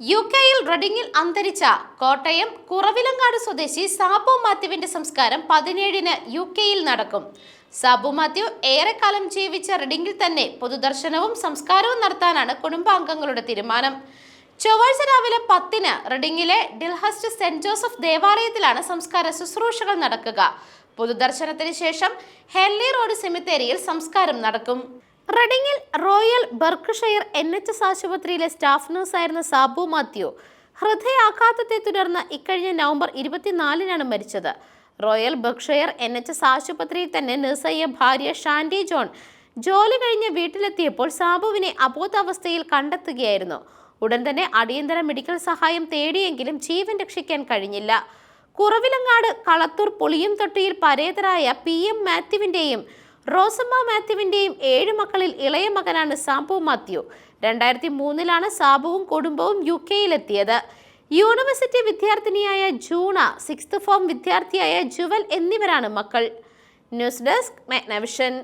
U കെയിൽ റെഡിങ്ങിൽ അന്തരിച്ച കോട്ടയം കുറവിലങ്ങാട് സ്വദേശി സാബു മാത്യുവിന്റെ സംസ്കാരം പതിനേഴിന് യു കെയിൽ നടക്കും. സാബു മാത്യു ഏറെക്കാലം ജീവിച്ച റെഡിങ്ങിൽ തന്നെ പൊതുദർശനവും സംസ്കാരവും നടത്താനാണ് കുടുംബാംഗങ്ങളുടെ തീരുമാനം. ചൊവ്വാഴ്ച രാവിലെ പത്തിന് റെഡിങ്ങിലെ ഡിൽഹസ്റ്റ് സെന്റ് ജോസഫ് ദേവാലയത്തിലാണ് സംസ്കാര ശുശ്രൂഷകൾ നടക്കുക. പൊതുദർശനത്തിന് ശേഷം ഹെല്ലി റോഡ് സെമിത്തേരിയിൽ സംസ്കാരം നടക്കും. റെഡിങ്ങിൽ Royal Berkshire N H S ആശുപത്രിയിലെ സ്റ്റാഫ് നഴ്സായിരുന്ന സാബു മാത്യു. ഹൃദയാഘാതത്തെ തുടർന്ന് ഇക്കഴിഞ്ഞ നവംബർ ഇരുപത്തിനാലിനാണ് മരിച്ചത്. Royal Berkshire N H S ആശുപത്രിയിൽ തന്നെ നഴ്സായ ഭാര്യ ഷാൻഡി ജോൺ ജോലി കഴിഞ്ഞ് വീട്ടിലെത്തിയപ്പോൾ സാബുവിനെ അബോധാവസ്ഥയിൽ കണ്ടെത്തുകയായിരുന്നു. ഉടൻ തന്നെ അടിയന്തര മെഡിക്കൽ സഹായം തേടിയെങ്കിലും ജീവൻ രക്ഷിക്കാൻ കഴിഞ്ഞില്ല. കുറവിലങ്ങാട് കളത്തൂർ പുളിയും തൊട്ടിയിൽ പരേതരായ പി എം മാത്യുവിന്റെയും റോസമ്മ മാത്യുവിന്റെയും ഏഴ് മക്കളിൽ ഇളയ മകനാണ് സാബു മാത്യു. രണ്ടായിരത്തി മൂന്നിലാണ് സാബുവും കുടുംബവും യു കെയിലെത്തിയത്. യൂണിവേഴ്സിറ്റി വിദ്യാർത്ഥിനിയായ ജൂണ സിക്സ്ത് ഫോം വിദ്യാർത്ഥിയായ ജുവൽ എന്നിവരാണ് മക്കൾ. News desk മെഗ്നവിഷൻ.